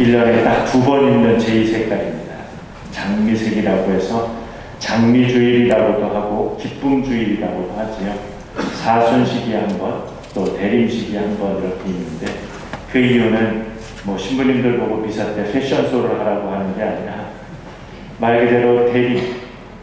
1년에 딱 두번 입는 제이 색깔입니다. 장미색이라고 해서 장미주일이라고도 하고 기쁨주일이라고도 하지요. 사순식이 한 번, 또 대림식이 한 번 이렇게 있는데 그 이유는 뭐 신부님들 보고 미사 때 패션쇼를 하라고 하는 게 아니라 말 그대로 대림,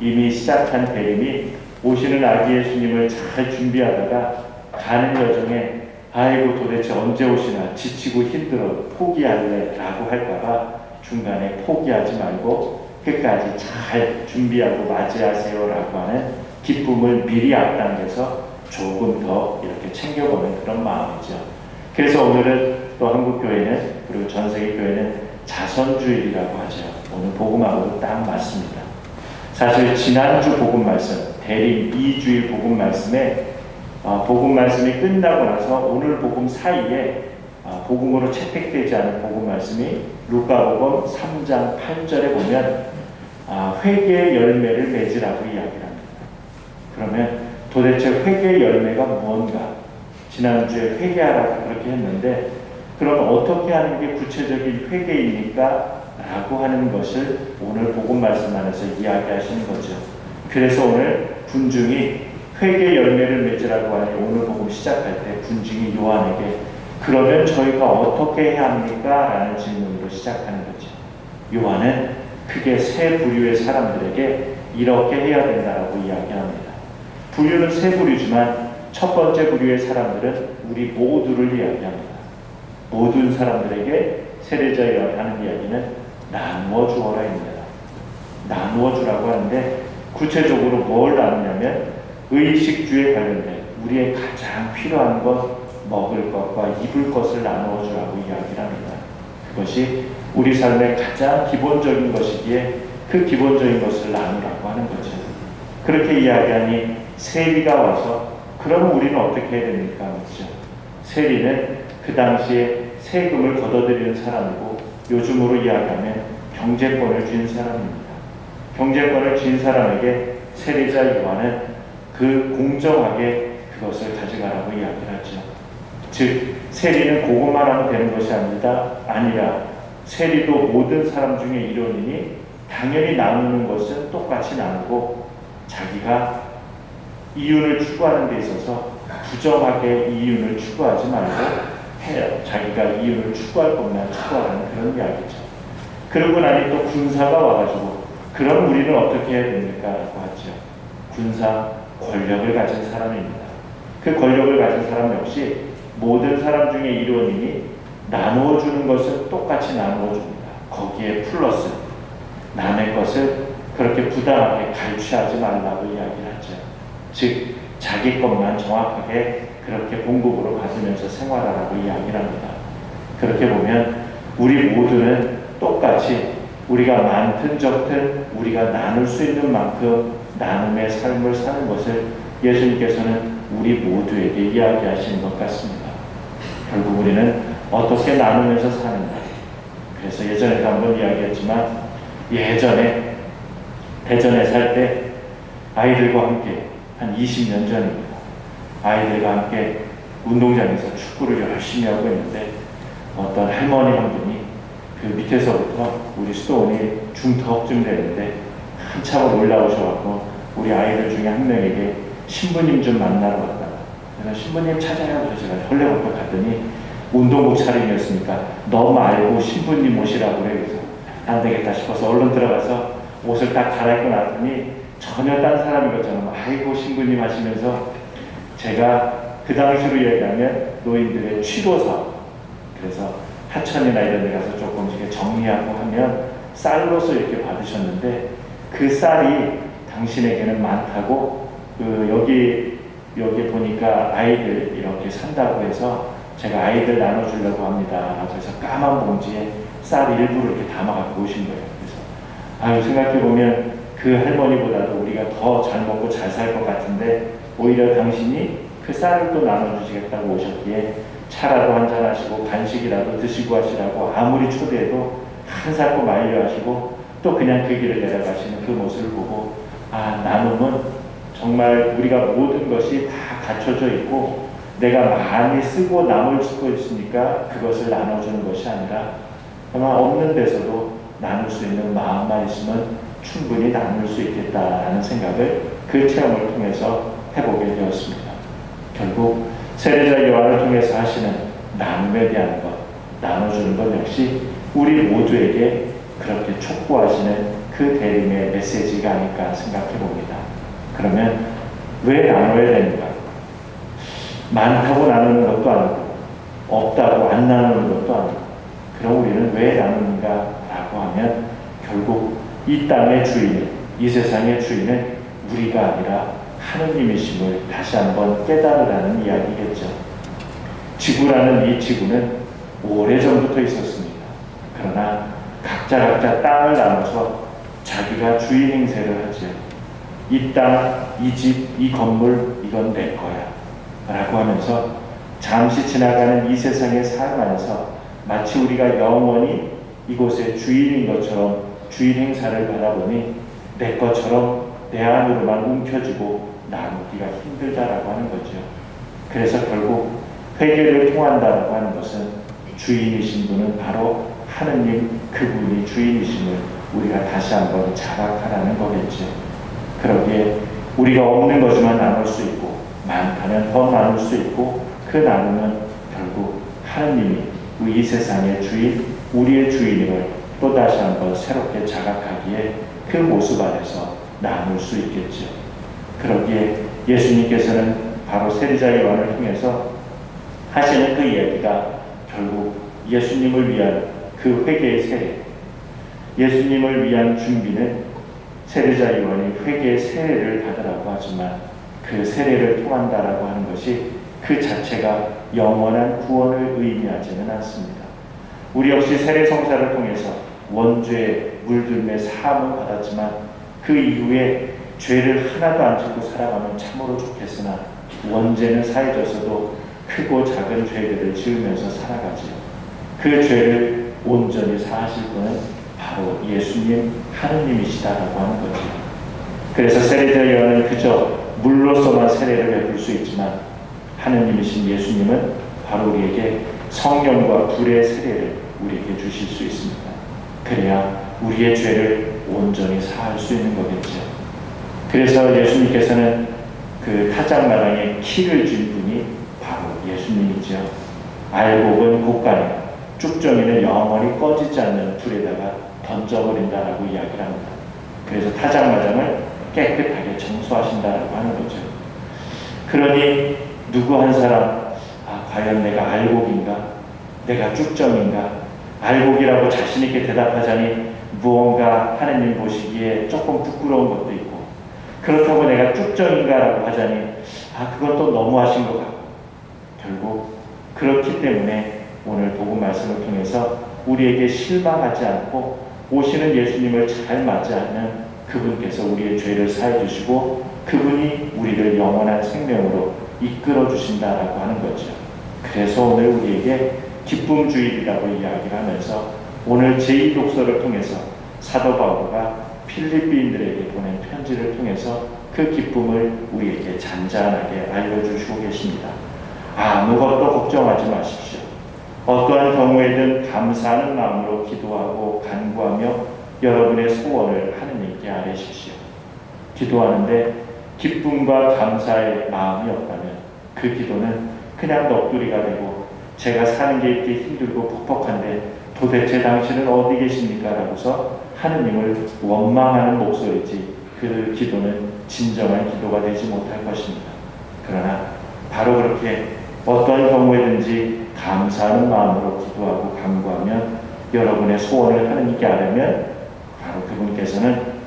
이미 시작한 대림이 오시는 아기 예수님을 잘 준비하다가 가는 여정에 아이고 도대체 언제 오시나 지치고 힘들어 포기할래 라고 할까봐 중간에 포기하지 말고 끝까지 잘 준비하고 맞이하세요 라고 하는 기쁨을 미리 앞당겨서 조금 더 이렇게 챙겨보는 그런 마음이죠. 그래서 오늘은 또 한국교회는 그리고 전 세계 교회는 자선주일이라고 하죠. 오늘 복음하고도 딱 맞습니다. 사실 지난주 복음 말씀, 대림 2주일 복음 말씀에 어, 복음 말씀이 끝나고 나서 오늘 복음 사이에 어, 복음으로 채택되지 않은 복음 말씀이 루카복음 3장 8절에 보면 아, 회개의 열매를 맺으라고 이야기합니다. 그러면 도대체 회개의 열매가 무언가? 지난주에 회개하라고 그렇게 했는데 그럼 어떻게 하는 게 구체적인 회개입니까? 라고 하는 것을 오늘 복음 말씀 안에서 이야기하시는 거죠. 그래서 오늘 군중이 회개 열매를 맺으라고 하니 오늘 복음 시작할 때 군중이 요한에게 그러면 저희가 어떻게 해야 합니까? 라는 질문으로 시작하는 거죠. 요한은 크게 세 부류의 사람들에게 이렇게 해야 된다라고 이야기합니다. 부류는 세 부류지만 첫 번째 부류의 사람들은 우리 모두를 이야기합니다. 모든 사람들에게 세례자여 하는 이야기는 나누어 주어라입니다. 나누어 주라고 하는데 구체적으로 뭘 나누냐면 의식주에 관련된 우리의 가장 필요한 것 먹을 것과 입을 것을 나누어 주라고 이야기를 합니다. 그것이 우리 삶의 가장 기본적인 것이기에 그 기본적인 것을 나누라고 하는 거죠. 그렇게 이야기하니 세리가 와서 그러면 우리는 어떻게 해야 됩니까? 그렇죠? 세리는 그 당시에 세금을 걷어들이는 사람이고 요즘으로 이야기하면 경제권을 쥔 사람입니다. 경제권을 쥔 사람에게 세리자 요한은 그 공정하게 그것을 가져가라고 이야기를 하죠. 즉 세리는 그것만 하면 되는 것이 아니다. 아니라 세리도 모든 사람 중에 일원이니 당연히 나누는 것은 똑같이 나누고 자기가 이윤을 추구하는 데 있어서 부정하게 이윤을 추구하지 말고 해요. 자기가 이윤을 추구할 것만 추구하는 그런 이야기죠. 그러고 나니 또 군사가 와가지고 그럼 우리는 어떻게 해야 됩니까? 라고 하죠. 군사 권력을 가진 사람입니다. 그 권력을 가진 사람 역시 모든 사람 중에 일원이니 나누어 주는 것은 똑같이 나누어 줍니다. 거기에 플러스 남의 것을 그렇게 부당하게 갈취하지 말라고 이야기를 하죠. 즉 자기 것만 정확하게 그렇게 공급으로 받으면서 생활하라고 이야기를 합니다. 그렇게 보면 우리 모두는 똑같이 우리가 많든 적든 우리가 나눌 수 있는 만큼 나눔의 삶을 사는 것을 예수님께서는 우리 모두에게 이야기하시는 것 같습니다. 결국 우리는 어떻게 나누면서 사는가. 그래서 예전에도 한번 이야기했지만 예전에 대전에 살 때 아이들과 함께 한 20년 전입니다. 아이들과 함께 운동장에서 축구를 열심히 하고 있는데 어떤 할머니 한 분이 그 밑에서부터 우리 수도원이 중턱쯤 되는데 한참을 올라오셔갖고 우리 아이들 중에 한 명에게 신부님 좀 만나러 왔다. 그래서 신부님 찾아야 그래서 제가 헐레벌떡 갔더니 운동복 차림이었으니까 너 말고 신부님 오시라고 그래. 그래서 안 되겠다 싶어서 얼른 들어가서 옷을 딱 갈아입고 나더니 전혀 딴 사람인 것처럼 아이고 신부님 하시면서 제가 그 당시로 얘기하면 노인들의 취도서 그래서 하천이나 이런 데 가서 조금 이렇게 정리하고 하면 쌀로서 이렇게 받으셨는데 그 쌀이 당신에게는 많다고 그 여기 여기 보니까 아이들 이렇게 산다고 해서 제가 아이들 나눠주려고 합니다. 그래서 까만 봉지에 쌀 일부를 이렇게 담아 갖고 오신 거예요. 그래서 아유 생각해 보면 그 할머니보다도 우리가 더 잘 먹고 잘 살 것 같은데 오히려 당신이 그 쌀을 또 나눠주시겠다고 오셨기에 차라도 한잔 하시고 간식이라도 드시고 하시라고 아무리 초대해도 한사코 말려 하시고 또 그냥 그 길을 내려가시는 그 모습을 보고 아 나눔은 정말 우리가 모든 것이 다 갖춰져 있고 내가 많이 쓰고 남을 쓰고 있으니까 그것을 나눠주는 것이 아니라 정말 없는 데서도 나눌 수 있는 마음만 있으면 충분히 나눌 수 있겠다라는 생각을 그 체험을 통해서 해보게 되었습니다. 결국 세례자 요한을 통해서 하시는 나눔에 대한 것, 나눠주는 것 역시 우리 모두에게 그렇게 촉구하시는 그 대림의 메시지가 아닐까 생각해 봅니다. 그러면 왜 나눠야 되는가? 많다고 나누는 것도 아니고 없다고 안 나누는 것도 아니고 그럼 우리는 왜 나누는가? 라고 하면 결국 이 땅의 주인은 이 세상의 주인은 우리가 아니라 하느님이심을 다시 한번 깨달으라는 이야기겠죠. 지구라는 이 지구는 오래전부터 있었습니다. 그러나 각자 각자 땅을 나눠서 자기가 주인 행세를 하죠. 이 땅, 이 집, 이 건물, 이건 내 거야. 라고 하면서 잠시 지나가는 이 세상의 삶 안에서 마치 우리가 영원히 이곳의 주인인 것처럼 주인 행사를 바라보니 내 것처럼 내 안으로만 움켜쥐고 나누기가 힘들다라고 하는 거죠. 그래서 결국 회개를 통한다라고 하는 것은 주인이신 분은 바로 하느님 그분이 주인이심을 우리가 다시 한번 자각하라는 거겠죠. 그러기에 우리가 없는 것만 나눌 수 있고 많다면 더 나눌 수 있고 그 나누면 결국 하느님이 이 세상의 주인, 우리의 주인임을 또 다시 한번 새롭게 자각하기에 그 모습 안에서 나눌 수 있겠죠. 그러기에 예수님께서는 바로 세리자 요한을 통해서 하시는 그 이야기가 결국 예수님을 위한 그 회개의 세례, 예수님을 위한 준비는 세례자 요한이 회개의 세례를 받으라고 하지만 그 세례를 통한다라고 하는 것이 그 자체가 영원한 구원을 의미하지는 않습니다. 우리 역시 세례 성사를 통해서 원죄의 물들매 사함을 받았지만 그 이후에 죄를 하나도 안 짓고 살아가면 참으로 좋겠으나 원죄는 사해져서도 크고 작은 죄들을 지으면서 살아가지요. 그 죄를 온전히 사하실 분은 바로 예수님 하느님이시다라고 하는 거죠. 그래서 세례자 요한은 그저 물로서만 세례를 베풀 수 있지만 하느님이신 예수님은 바로 우리에게 성령과 불의 세례를 우리에게 주실 수 있습니다. 그래야 우리의 죄를 온전히 사할 수 있는 거겠죠. 그래서 예수님께서는 그 타작마당에 키를 준 분이 바로 예수님이죠. 알곡은 곳간에 쭉정이는 영원히 꺼지지 않는 불에다가 던져버린다라고 이야기를 합니다. 그래서 타작마당을 깨끗하게 청소하신다라고 하는 거죠. 그러니 누구 한 사람 아 과연 내가 알곡인가? 내가 쭉정인가? 알곡이라고 자신 있게 대답하자니 무언가 하느님 보시기에 조금 부끄러운 것도 있고 그렇다고 내가 쭉정인가라고 하자니 아 그건 또 너무하신 것 같고 결국 그렇기 때문에 오늘 복음 말씀을 통해서 우리에게 실망하지 않고 오시는 예수님을 잘 맞이하는 그분께서 우리의 죄를 사해 주시고 그분이 우리를 영원한 생명으로 이끌어 주신다라고 하는 거죠. 그래서 오늘 우리에게 기쁨 주일이라고 이야기를 하면서 오늘 제2 독서를 통해서 사도 바울가 필리핀들에게 보낸 편지를 통해서 그 기쁨을 우리에게 잔잔하게 알려주시고 계십니다. 아무것도 걱정하지 마십시오. 어떠한 경우에든 감사하는 마음으로 기도하고 간구하며 여러분의 소원을 하느님께 아뢰십시오. 기도하는데 기쁨과 감사의 마음이 없다면 그 기도는 그냥 넋두리가 되고 제가 사는 게 이렇게 힘들고 퍽퍽한데 도대체 당신은 어디 계십니까? 라고서 하느님을 원망하는 목소리지 그 기도는 진정한 기도가 되지 못할 것입니다. 그러나 바로 그렇게 어떠한 경우에든지 감사하는 마음으로 기도하고 간구하면 여러분의 소원을 하느님께 아뢰면 바로 그분께서는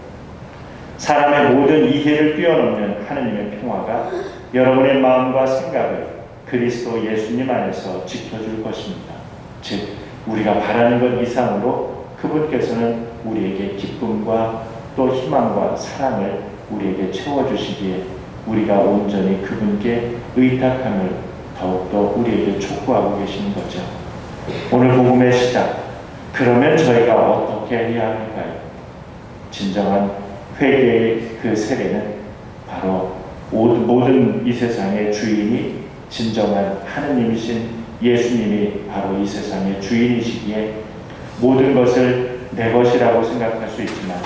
사람의 모든 이해를 뛰어넘는 하느님의 평화가 여러분의 마음과 생각을 그리스도 예수님 안에서 지켜줄 것입니다. 즉, 우리가 바라는 것 이상으로 그분께서는 우리에게 기쁨과 또 희망과 사랑을 우리에게 채워주시기에 우리가 온전히 그분께 의탁함을 더욱더 우리에게 촉구하고 계시는 거죠. 오늘 복음의 시작. 그러면 저희가 어떻게 해야 할까요? 진정한 회개의 그 세례는 바로 모든 이 세상의 주인이 진정한 하느님이신 예수님이 바로 이 세상의 주인이시기에 모든 것을 내 것이라고 생각할 수 있지만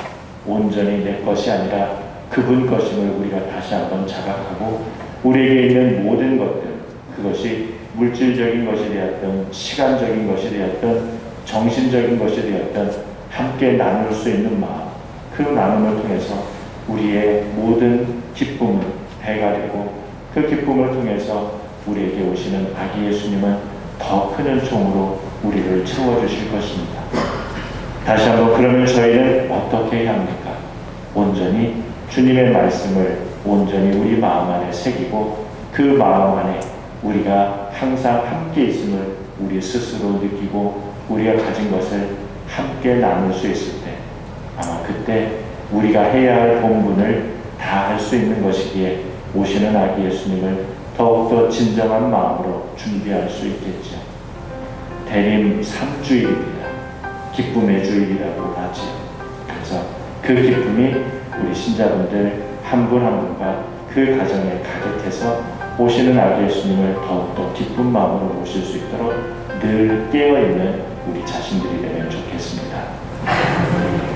온전히 내 것이 아니라 그분 것임을 우리가 다시 한번 자각하고 우리에게 있는 모든 것들 그것이 물질적인 것이 되었던 시간적인 것이 되었던 정신적인 것이 되었던 함께 나눌 수 있는 마음 그 나눔을 통해서 우리의 모든 기쁨은 해가 되고 그 기쁨을 통해서 우리에게 오시는 아기 예수님은 더 큰 은총으로 우리를 채워주실 것입니다. 다시 한번 그러면 저희는 어떻게 해야 합니까? 온전히 주님의 말씀을 온전히 우리 마음 안에 새기고 그 마음 안에 우리가 항상 함께 있음을 우리 스스로 느끼고 우리가 가진 것을 함께 나눌 수 있을 때 아마 그때 우리가 해야 할 본분을 다 할 수 있는 것이기에 오시는 아기 예수님을 더욱더 진정한 마음으로 준비할 수 있겠죠. 대림 3주일입니다. 기쁨의 주일이라고 하죠. 그래서 그 기쁨이 우리 신자분들 한 분한 분과 그 가정에 가득해서 오시는 아기 예수님을 더욱더 기쁜 마음으로 모실 수 있도록 늘 깨어있는 우리 자신들이 되면 좋겠습니다.